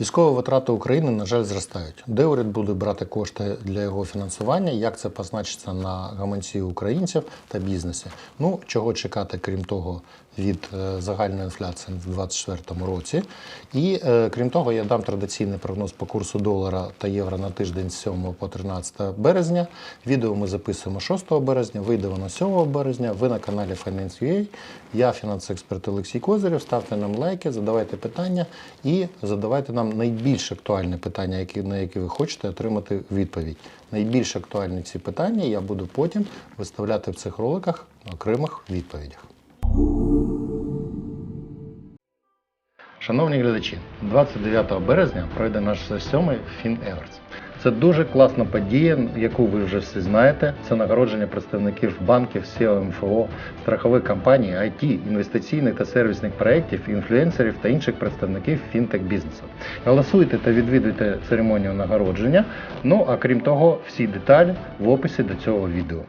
Військові витрати України, на жаль, зростають. Де уряд буде брати кошти для його фінансування? Як це позначиться на гаманці українців та бізнесі? Ну чого чекати, крім того, від е, загальної інфляції в 2024 році? І е, крім того, я дам традиційний прогноз по курсу долара та євро на тиждень з 7 по 13 березня. Відео ми записуємо 6 березня, вийде воно 7 березня. Ви на каналі Finance.ua. Я фінансовий експерт Олексій Козирєв. Ставте нам лайки, задавайте питання і задавайте нам найбільш актуальне питання, на які ви хочете отримати відповідь. Найбільш актуальні ці питання я буду потім виставляти в цих роликах окремих відповідях. Шановні глядачі, 29 березня пройде наш сьомий Фін Еверс. Це дуже класна подія, яку ви вже всі знаєте. Це нагородження представників банків, SEO, МФО, страхових компаній, IT, інвестиційних та сервісних проєктів, інфлюенсерів та інших представників фінтек бізнесу. Голосуйте та відвідуйте церемонію нагородження. Ну а крім того, всі деталі в описі до цього відео.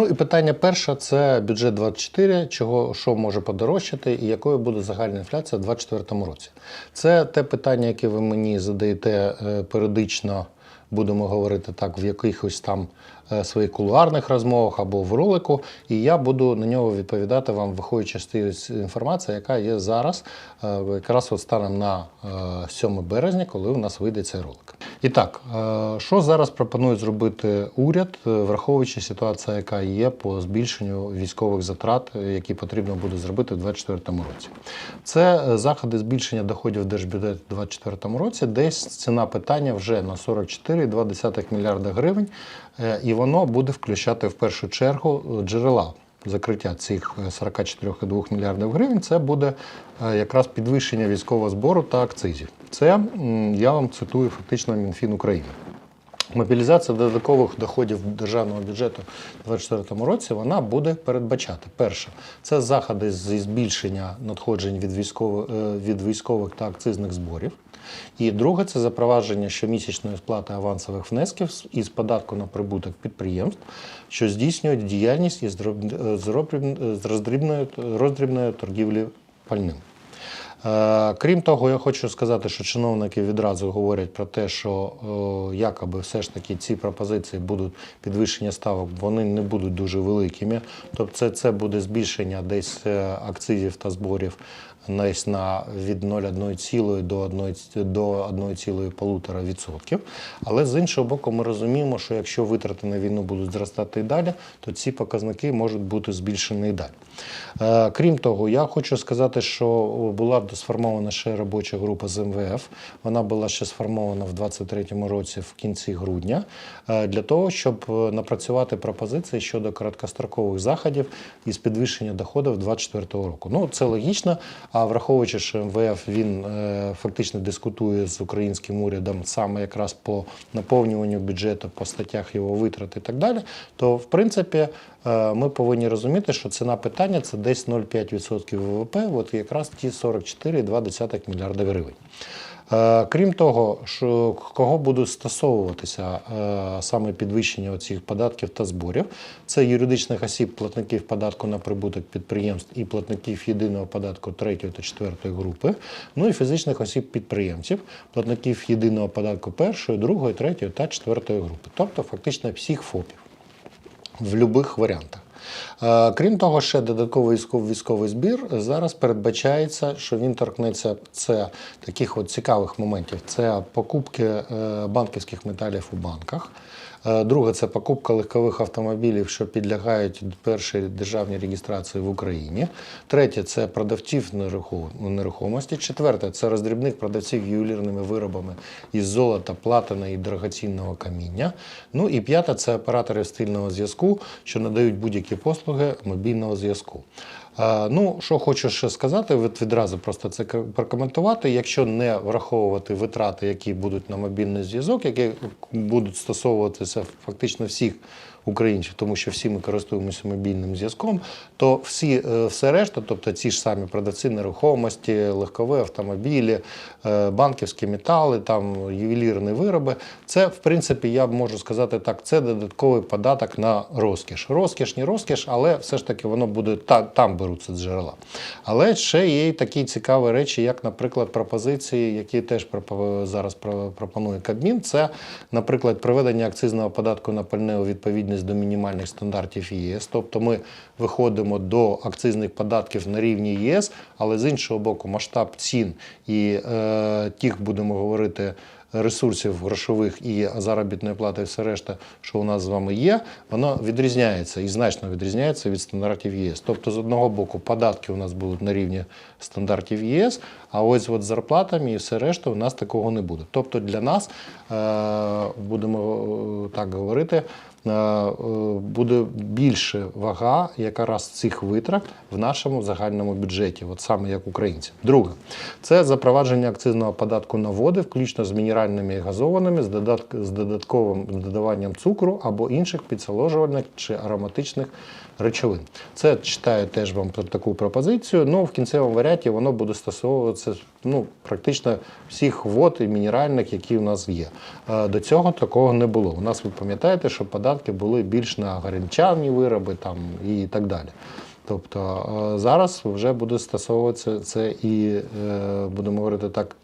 Ну і питання перше це бюджет 24, чого що може подорожчати, і якою буде загальна інфляція у 2024 році. Це те питання, яке ви мені задаєте е, періодично, будемо говорити так, в якихось там своїх кулуарних розмовах або в ролику, і я буду на нього відповідати вам, виходячи з тієї інформації, яка є зараз, е, якраз от станом на е, 7 березня, коли у нас вийде цей ролик. І так, е, що зараз пропонує зробити уряд, е, враховуючи ситуацію, яка є по збільшенню військових затрат, е, які потрібно буде зробити в 2024 році? Це е, заходи збільшення доходів в держбюджет у 2024 році. Десь ціна питання вже на 44,2 мільярда гривень, е, і воно буде включати в першу чергу е, джерела. Закриття цих е, 44,2 мільярдів гривень це буде е, якраз підвищення військового збору та акцизів. Це я вам цитую фактично Мінфін України. Мобілізація додаткових доходів державного бюджету у 2024 році вона буде передбачати. Перше, це заходи зі збільшення надходжень від військових, від військових та акцизних зборів. І друге це запровадження щомісячної сплати авансових внесків із податку на прибуток підприємств, що здійснюють діяльність із роб- з роздрібної, роздрібної торгівлі пальним. Е, Крім того, я хочу сказати, що чиновники відразу говорять про те, що е, якоби все ж таки ці пропозиції будуть підвищення ставок, вони не будуть дуже великими. Тобто це, це буде збільшення десь е, акцизів та зборів десь на від 0,1 до 1, до 1,1%. Але з іншого боку, ми розуміємо, що якщо витрати на війну будуть зростати і далі, то ці показники можуть бути збільшені і далі. Е, Крім того, я хочу сказати, що була сформована ще робоча група з МВФ. Вона була ще сформована в 2023 році в кінці грудня е, для того, щоб е, напрацювати пропозиції щодо короткострокових заходів із підвищення доходів 2024 року. Ну це логічно. А враховуючи, що МВФ він е, фактично дискутує з українським урядом саме якраз по наповнюванню бюджету, по статтях його витрат і так далі, то в принципі е, ми повинні розуміти, що ціна питання це десь 0,5% ВВП, от якраз ті 44,2 мільярда гривень. Е, Крім того, що кого будуть стосовуватися е, саме підвищення цих податків та зборів, це юридичних осіб, платників податку на прибуток підприємств і платників єдиного податку 3 та 4 групи, ну і фізичних осіб підприємців, платників єдиного податку 1, 2, 3 та 4 групи, тобто фактично всіх ФОПів в будь-яких варіантах. Е, Крім того, ще додатковий військовий збір зараз передбачається, що він торкнеться це таких от цікавих моментів: це покупки е, банківських металів у банках. Е, Друге, це покупка легкових автомобілів, що підлягають першій державній реєстрації в Україні. Третє це продавців нерухомості. Четверте це роздрібних продавців ювелірними виробами із золота, платина і дорогоцінного каміння. Ну і п'яте це оператори стильного зв'язку, що надають будь-які послуги мобільного зв'язку. Ну, що хочу ще сказати, відразу просто це прокоментувати. Якщо не враховувати витрати, які будуть на мобільний зв'язок, які будуть стосовуватися фактично всіх українців, тому що всі ми користуємося мобільним зв'язком, то всі, е, все решта, тобто ті ж самі продавці нерухомості, легкові автомобілі, е, банківські метали, там ювелірні вироби, це в принципі, я можу сказати так, це додатковий податок на розкіш. Розкіш, не розкіш, але все ж таки воно буде та, там беруться джерела. Але ще є й такі цікаві речі, як, наприклад, пропозиції, які теж зараз пропонує Кабмін. Це, наприклад, приведення акцизного податку на пальне у відповідність до мінімальних стандартів ЄС. Тобто ми виходимо до акцизних податків на рівні ЄС, але з іншого боку, масштаб цін і е, тих, будемо говорити, ресурсів грошових і заробітної плати і все решта, що у нас з вами є, воно відрізняється і значно відрізняється від стандартів ЄС. Тобто, з одного боку, податки у нас будуть на рівні стандартів ЄС, а ось от зарплатами і все решта у нас такого не буде. Тобто для нас, е, будемо е, так говорити, буде більше вага якраз цих витрат в нашому загальному бюджеті, от саме як українці. Друге, це запровадження акцизного податку на води, включно з мінеральними і газованими, з додатковим додаванням цукру або інших підсоложувальних чи ароматичних речовин. Це читаю теж вам про таку пропозицію. Ну, в кінцевому варіанті воно буде стосовуватися ну, практично всіх вод і мінеральних, які у нас є. До цього такого не було. У нас ви пам'ятаєте, що податки були більш на горілчавні вироби там, і так далі. Тобто зараз вже буде стосовуватися це і, е, будемо говорити так,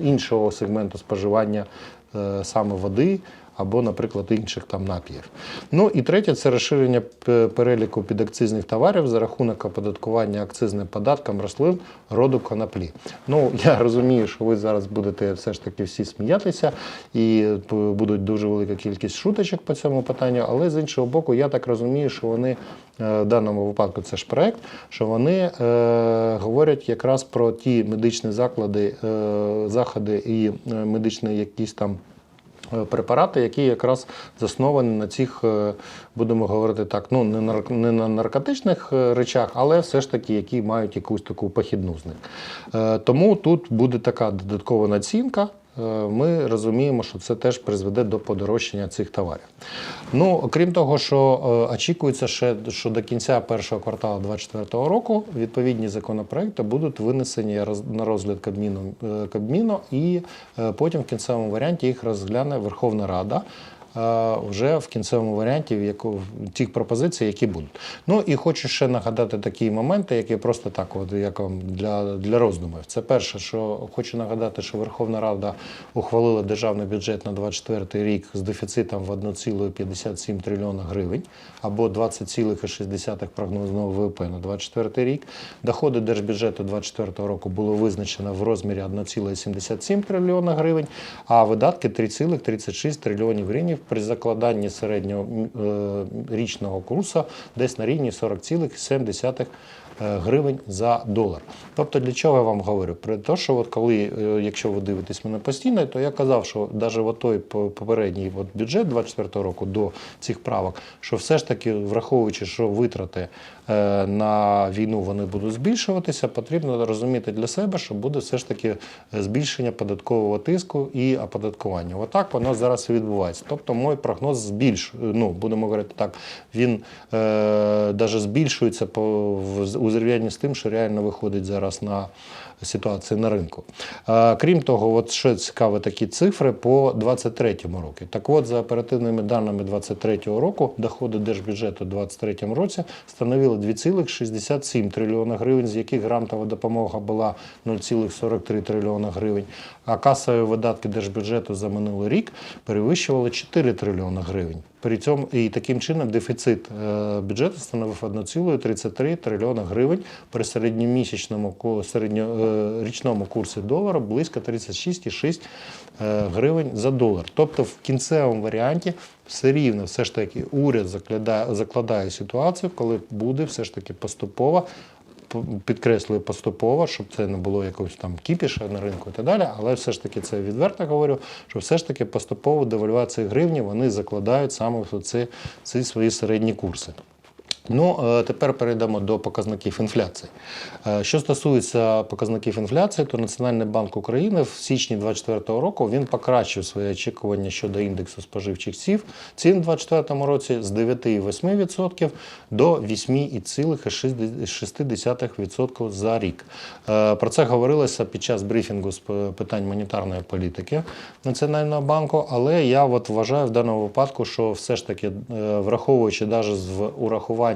іншого сегменту споживання е, саме води або, наприклад, інших там напіїв. Ну і третє це розширення переліку підакцизних товарів за рахунок оподаткування акцизним податком рослин роду коноплі. Ну я розумію, що ви зараз будете все ж таки всі сміятися, і будуть дуже велика кількість шуточок по цьому питанню, але з іншого боку, я так розумію, що вони е, в даному випадку це ж проект, що вони е, говорять якраз про ті медичні заклади, е, заходи і е, медичні якісь там. Е, Препарати, які якраз засновані на цих, е, будемо говорити так, ну не на наркотичних е, речах, але все ж таки, які мають якусь таку похідну з них. Тому тут буде така додаткова націнка. Е, Ми розуміємо, що це теж призведе до подорожчання цих товарів. Ну, окрім того, що е, очікується ще, що до кінця першого кварталу 2024 року відповідні законопроекти будуть винесені на розгляд Кабміну, е, Кабміну і потім в кінцевому варіанті їх розгляне Верховна Рада. Вже в кінцевому варіанті тих пропозицій, які будуть. Ну і хочу ще нагадати такі моменти, які просто так, от як вам для, для роздумів. Це перше, що хочу нагадати, що Верховна Рада ухвалила державний бюджет на 2024 рік з дефіцитом в 1,57 трильйона гривень або 20,6 прогнозного ВВП на 2024 рік. Доходи держбюджету 2024 року було визначено в розмірі 1,77 трильйона гривень, а видатки 3,36 трильйонів гривень при закладанні середнього е, річного курсу десь на рівні 40,7 е, гривень за долар. Тобто для чого я вам говорю? Про те, що от коли, е, якщо ви дивитесь мене постійно, то я казав, що навіть от той попередній от бюджет 24 року до цих правок, що все ж таки, враховуючи, що витрати на війну вони будуть збільшуватися, потрібно розуміти для себе, що буде все ж таки е, збільшення податкового тиску і оподаткування. Отак воно зараз і відбувається. Тобто, мій прогноз збільшує. Ну будемо говорити так, він е, навіть збільшується по в у зрівнянні з тим, що реально виходить зараз на ситуацію на ринку. Крім того, от що цікаве, такі цифри по 23 року. Так от, за оперативними даними 23 року, доходи держбюджету у 23 році становили 2,67 трильйона гривень, з яких грантова допомога була 0,43 трильйона гривень, а касові видатки держбюджету за минулий рік перевищували 4 трильйона гривень. При цьому і таким чином дефіцит е, бюджету становив 1,33 трильйона гривень при середньомісячному середньорічному курсі долара близько 36,6 е, гривень за долар. Тобто в кінцевому варіанті все рівно, все ж таки, уряд закладає, закладає ситуацію, коли буде все ж таки поступово п- підкреслюю поступово, щоб це не було якогось там кіпіша на ринку і так далі. Але все ж таки це відверто говорю, що все ж таки поступово девальвації гривні вони закладають саме в ці, ці свої середні курси. Ну, е, тепер перейдемо до показників інфляції. Е, Що стосується показників інфляції, то Національний банк України в січні 2024 року він покращив своє очікування щодо індексу споживчих цін цін у 2024 році з 9,8% до 8,6% за рік. Е, Про це говорилося під час брифінгу з питань монетарної політики Національного банку, але я от вважаю в даному випадку, що все ж таки, враховуючи навіть з урахуванням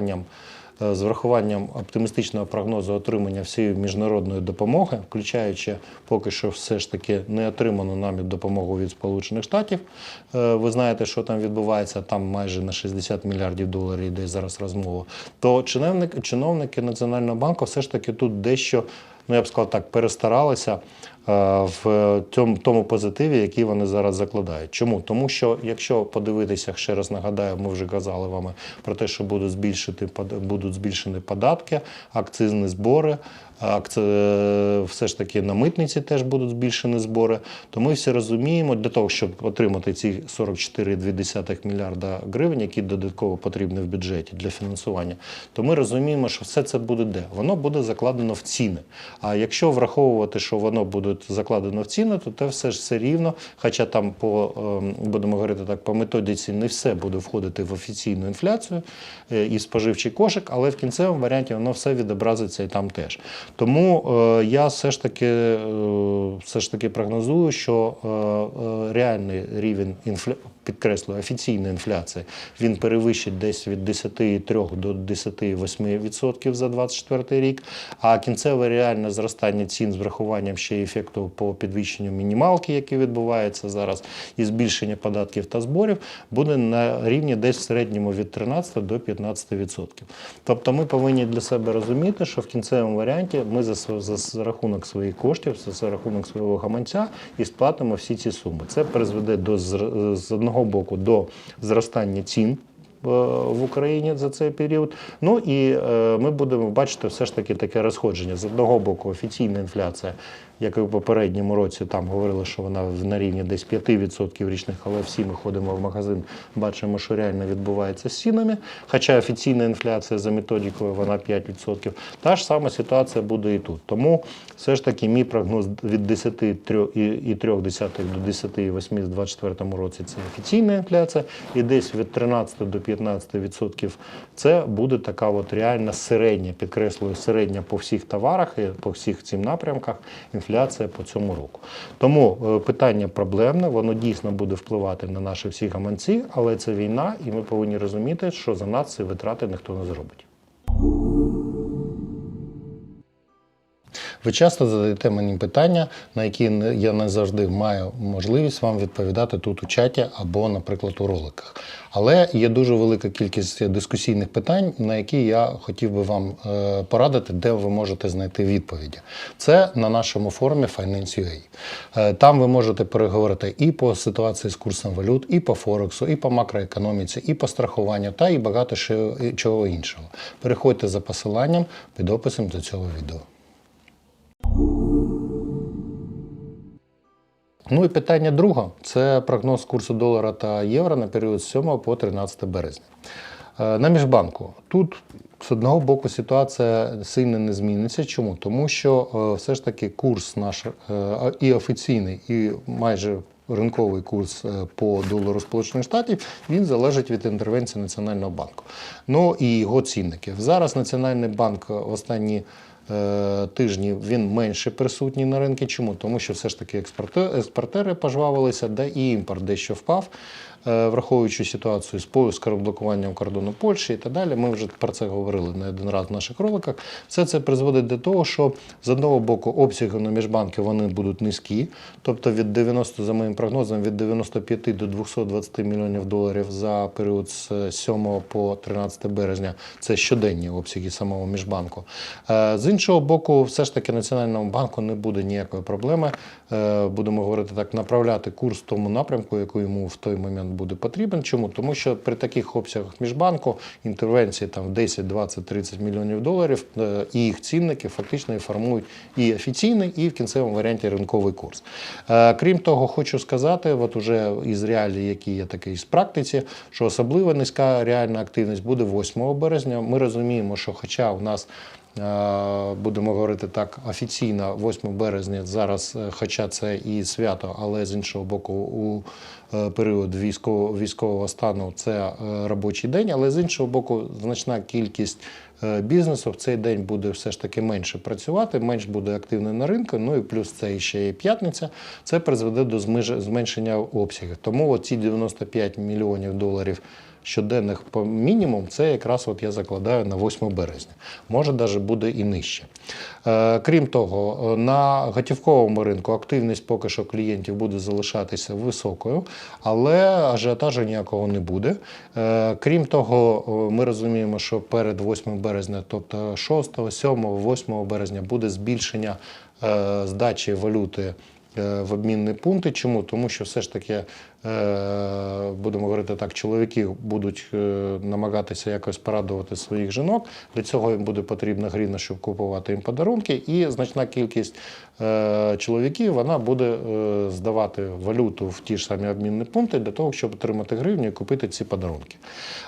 е, з врахуванням оптимістичного прогнозу отримання всієї міжнародної допомоги, включаючи поки що все ж таки не отриману нами допомогу від Сполучених Штатів. Е, Ви знаєте, що там відбувається, там майже на 60 мільярдів доларів йде зараз розмова. То чиновники, чиновники Національного банку все ж таки тут дещо, ну я б сказав так, перестаралися в цьому тому позитиві, який вони зараз закладають. Чому? Тому що якщо подивитися, ще раз нагадаю, ми вже казали вам про те, що будуть збільшити будуть збільшені податки, акцизні збори. акци- е, Все ж таки на митниці теж будуть збільшені збори. То ми всі розуміємо, для того, щоб отримати ці 44,2 мільярда гривень, які додатково потрібні в бюджеті для фінансування, то ми розуміємо, що все це буде де? Воно буде закладено в ціни. А якщо враховувати, що воно буде закладено в ціни, то те все ж все рівно. Хоча там по ем, будемо говорити так, по методиці не все буде входити в офіційну інфляцію е, і споживчий кошик, але в кінцевому варіанті воно все відобразиться і там теж. Тому е, я все ж таки е, все ж таки прогнозую, що реальний рівень інфля... Підкреслюю, офіційна інфляція він перевищить десь від 10,3 до 10,8% за 2024 рік. А кінцеве реальне зростання цін з врахуванням ще ефекту по підвищенню мінімалки, який відбувається зараз, і збільшення податків та зборів, буде на рівні десь в середньому від 13 до 15%. Тобто ми повинні для себе розуміти, що в кінцевому варіанті ми за, за, за рахунок своїх коштів, за, за рахунок свого гаманця і сплатимо всі ці суми. Це призведе до зр- з одного боку до зростання цін. е, В Україні за цей період. Ну і е, ми будемо бачити все ж таки таке розходження. З одного боку, офіційна інфляція, як і в попередньому році, там говорили, що вона на рівні десь 5% річних, але всі ми ходимо в магазин, бачимо, що реально відбувається з цінами. Хоча офіційна інфляція за методикою вона 5%. Та ж сама ситуація буде і тут. Тому все ж таки мій прогноз від 10,3 до 10,8 в 2024 році це офіційна інфляція, і десь від 13 до 15% це буде така от реальна середня, підкреслюю, середня по всіх товарах і по всіх цим напрямках інфляція по цьому року. Тому е, питання проблемне, воно дійсно буде впливати на наші всі гаманці, але це війна, і ми повинні розуміти, що за нас ці витрати ніхто не зробить. Ви часто задаєте мені питання, на які я не завжди маю можливість вам відповідати тут у чаті або, наприклад, у роликах. Але є дуже велика кількість дискусійних питань, на які я хотів би вам е, порадити, де ви можете знайти відповіді. Це на нашому форумі Finance.ua. Е, Там ви можете переговорити і по ситуації з курсом валют, і по Форексу, і по макроекономіці, і по страхуванню, та і багато чого іншого. Переходьте за посиланням під описом до цього відео. Ну і питання друге це прогноз курсу долара та євро на період з 7 по 13 березня. Е, На міжбанку тут з одного боку ситуація сильно не зміниться. Чому? Тому що е, все ж таки курс наш е, і офіційний, і майже ринковий курс по долару Сполучених Штатів він залежить від інтервенції Національного банку. Ну і його цінників. Зараз Національний банк в останні тижні він менше присутній на ринку. Чому? Тому що все ж таки експортери пожвавилися, де і імпорт дещо впав, е, враховуючи ситуацію з поиском блокуванням кордону Польщі і так далі. Ми вже про це говорили не один раз в наших роликах. Все це призводить до того, що з одного боку обсяги на міжбанки вони будуть низькі, тобто від 90, за моїм прогнозом, від 95 до 220 мільйонів доларів за період з 7 по 13 березня. Це щоденні обсяги самого міжбанку. Е, З іншого боку, все ж таки Національному банку не буде ніякої проблеми. е, Будемо говорити так, направляти курс в тому напрямку, який йому в той момент буде потрібен. Чому? Тому що при таких обсягах міжбанку інтервенції там 10, 20, 30 мільйонів доларів е, і їх цінники фактично формують і офіційний, і в кінцевому варіанті ринковий курс. Е, Крім того, хочу сказати, от уже із реалій, які є такі з практиці, що особливо низька реальна активність буде 8 березня. Ми розуміємо, що хоча у нас Будемо говорити так офіційно, 8 березня зараз, е, хоча це і свято, але з іншого боку, у е, період військового військового стану це е, робочий день. Але з іншого боку, значна кількість е, бізнесу в цей день буде все ж таки менше працювати, менш буде активно на ринку. Ну і плюс це ще і п'ятниця. Це призведе до зменшення обсягів. Тому ці 95 мільйонів доларів щоденних по мінімум, це якраз от я закладаю на 8 березня. Може, навіть буде і нижче. Е, Крім того, е, на готівковому ринку активність поки що клієнтів буде залишатися високою, але ажіотажу ніякого не буде. Е, Крім того, ми розуміємо, що перед 8 березня, тобто 6, 7, 8 березня, буде збільшення здачі валюти в обмінні пункти. Чому? Тому що все ж таки, будемо говорити так, чоловіки будуть е, намагатися якось порадувати своїх жінок. Для цього їм буде потрібна гривна, щоб купувати їм подарунки. І значна кількість е, чоловіків вона буде е, здавати валюту в ті ж самі обмінні пункти для того, щоб отримати гривню і купити ці подарунки.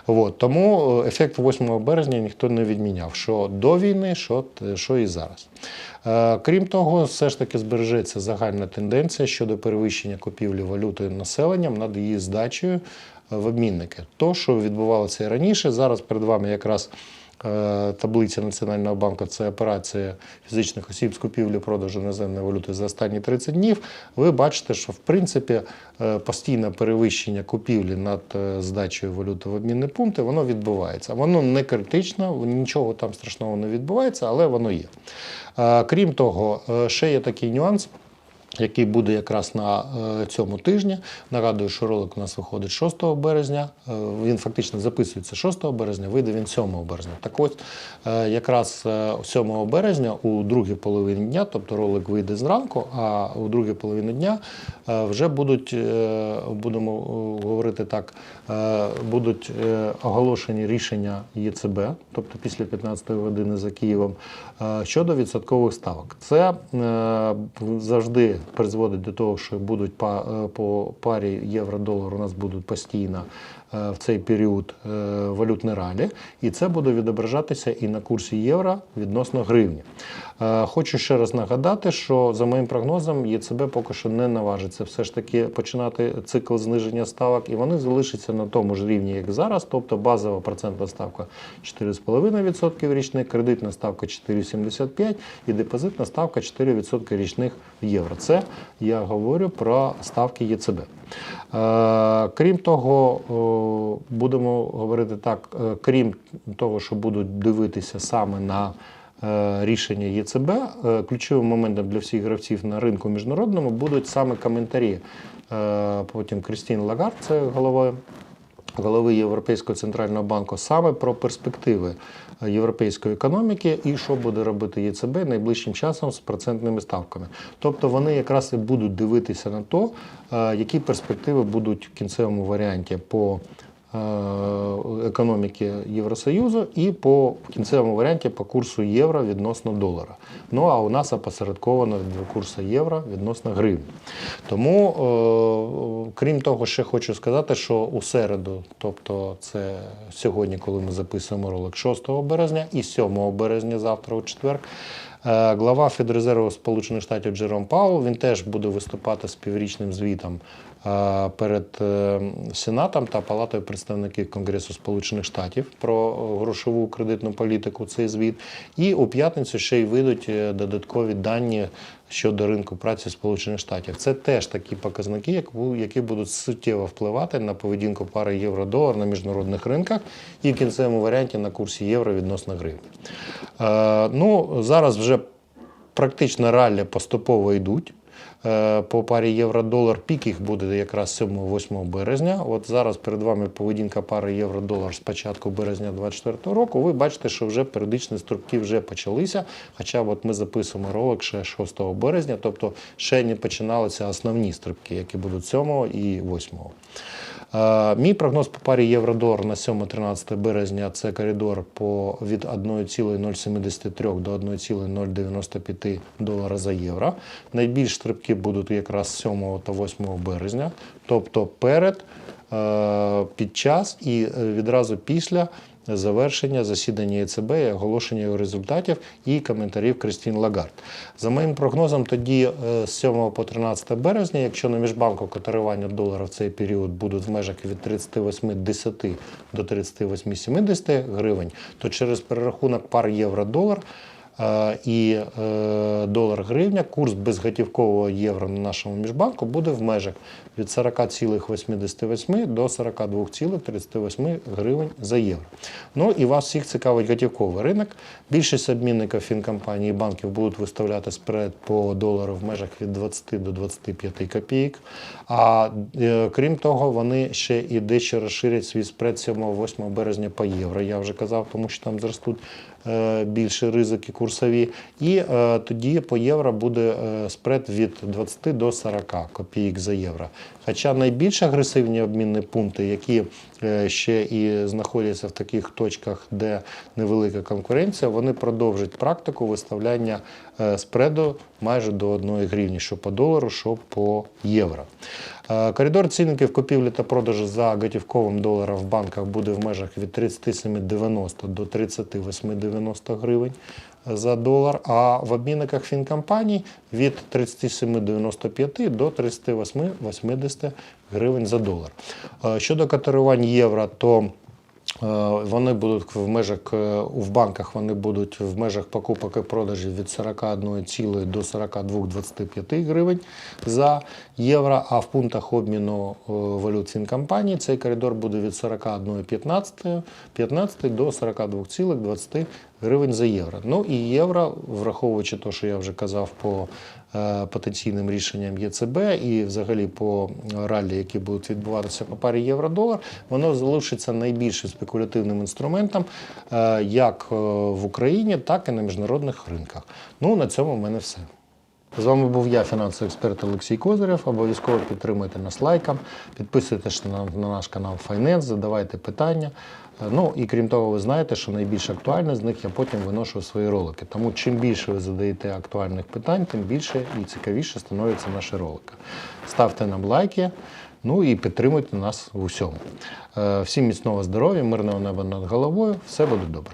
От, тому е, ефект 8 березня ніхто не відміняв, що до війни, що, що і зараз. Е, Крім того, все ж таки збережеться загальна тенденція щодо перевищення купівлі валюти населенням над її здачею е, в обмінники. То, що відбувалося і раніше, зараз перед вами якраз е, таблиця Національного банку це операція фізичних осіб з купівлі продажу іноземної валюти за останні 30 днів. Ви бачите, що в принципі е, постійне перевищення купівлі над здачею валюти в обмінні пункти, воно відбувається. Воно не критично, нічого там страшного не відбувається, але воно є. Крім того, ще є такий нюанс. Який буде якраз на е, цьому тижні. Нагадую, що ролик у нас виходить 6 березня. Е, він фактично записується 6 березня, вийде він 7 березня. Так ось е, якраз е, 7 березня у другій половині дня, тобто ролик вийде зранку, а у другій половині дня вже будуть, будемо говорити так, будуть оголошені рішення ЄЦБ, тобто після 15 години за Києвом, щодо відсоткових ставок. Це завжди призводить до того, що будуть па- е, по парі євро-долар у нас будуть постійно в цей період е, валютні ралі, і це буде відображатися і на курсі євро відносно гривні. Е, Хочу ще раз нагадати, що за моїм прогнозом ЄЦБ поки що не наважиться все ж таки починати цикл зниження ставок, і вони залишаться на тому ж рівні, як зараз, тобто базова процентна ставка 4,5% річних, кредитна ставка 4,75% і депозитна ставка 4% річних в євро. Це я говорю про ставки ЄЦБ. Е, Крім того, будемо говорити так, е, крім того, що будуть дивитися саме на е, рішення ЄЦБ, е, ключовим моментом для всіх гравців на ринку міжнародному будуть саме коментарі. Потім Крістін Лагард, це голова голови Європейського центрального банку саме про перспективи європейської економіки і що буде робити ЄЦБ найближчим часом з процентними ставками. Тобто вони якраз і будуть дивитися на то, е, які перспективи будуть в кінцевому варіанті по економіки Євросоюзу і по кінцевому варіанті по курсу євро відносно долара. Ну а у нас опосередковано до курсу євро відносно гривні. Тому, е, крім того, ще хочу сказати, що у середу, тобто це сьогодні, коли ми записуємо ролик 6 березня і 7 березня, завтра у четвер. е, Глава Федрезерву Сполучених Штатів Джером Паул він теж буде виступати з піврічним звітом е, перед е, Сенатом та Палатою представників Конгресу Сполучених Штатів про е, грошову кредитну політику. Цей звіт. І у п'ятницю ще й вийдуть е, додаткові дані щодо ринку праці Сполучених Штатів. Це теж такі показники, які будуть суттєво впливати на поведінку пари євро-долар на міжнародних ринках і в кінцевому варіанті на курсі євро відносно гривні. Е, ну, зараз вже практично раллі поступово йдуть. Е, По парі євро-долар пік їх буде якраз 7-8 березня. От зараз перед вами поведінка пари євро-долар з початку березня 2024 року. Ви бачите, що вже періодичні стрибки вже почалися. Хоча от ми записуємо ролик ще 6 березня, тобто ще не починалися основні стрибки, які будуть 7 і 8. Мій прогноз по парі євро-долар на 7-13 березня це коридор по від 1,073 до 1,095 долара за євро. Найбільш стрибки будуть якраз 7 та 8 березня, тобто перед, під час і е, відразу після завершення засідання ЕЦБ і оголошення його результатів і коментарів Кристін Лагард. За моїм прогнозом, тоді е, з 7 по 13 березня, якщо на міжбанку котирування долара в цей період будуть в межах від 38,10 до 38,70 гривень, то через перерахунок пар євро-долар і е, долар гривня, курс безготівкового євро на нашому міжбанку буде в межах від 40,88 до 42,38 гривень за євро. Ну і вас всіх цікавить готівковий ринок. Більшість обмінників фінкомпаній і банків будуть виставляти спред по долару в межах від 20 до 25 копійок. А е, крім того, вони ще і дещо розширять свій спред 7-8 березня по євро. Я вже казав, тому що там зростуть е, більше ризики курсові. І е, тоді по євро буде е, спред від 20 до 40 копійок за євро. Хоча найбільш агресивні обмінні пункти, які е, ще і знаходяться в таких точках, де невелика конкуренція, вони продовжать практику виставляння е, спреду майже до 1 гривні, що по долару, що по євро. Коридор цінників купівлі та продажу за готівковим доларом в банках буде в межах від 37,90 до 38,90 гривень за долар, а в обмінниках фінкомпаній від 37,95 до 38,80 гривень за долар. Е, Щодо котирувань євро, то Е, Вони будуть в межах е, в банках вони будуть в межах покупок і продажів від 41,0 до 42,25 гривень за євро. А в пунктах обміну валют фінкомпаній цей коридор буде від 41,15 15 до 42,20 гривень за євро. Ну і євро, враховуючи те, що я вже казав по е, потенційним рішенням ЄЦБ і взагалі по раллі, які будуть відбуватися по парі євро-долар, воно залишиться найбільшим спекулятивним інструментом е, як е, в Україні, так і на міжнародних ринках. Ну на цьому в мене все. З вами був я, фінансовий експерт Олексій Козирєв. Обов'язково підтримуйте нас лайком, підписуйтесь на, на наш канал Finance, задавайте питання. Е, Ну і крім того, ви знаєте, що найбільш актуальне з них я потім виношу свої ролики. Тому чим більше ви задаєте актуальних питань, тим більше і цікавіше становляться наші ролики. Ставте нам лайки. Ну і підтримуйте нас в усьому. Е, Всім міцного здоров'я, мирного неба над головою. Все буде добре.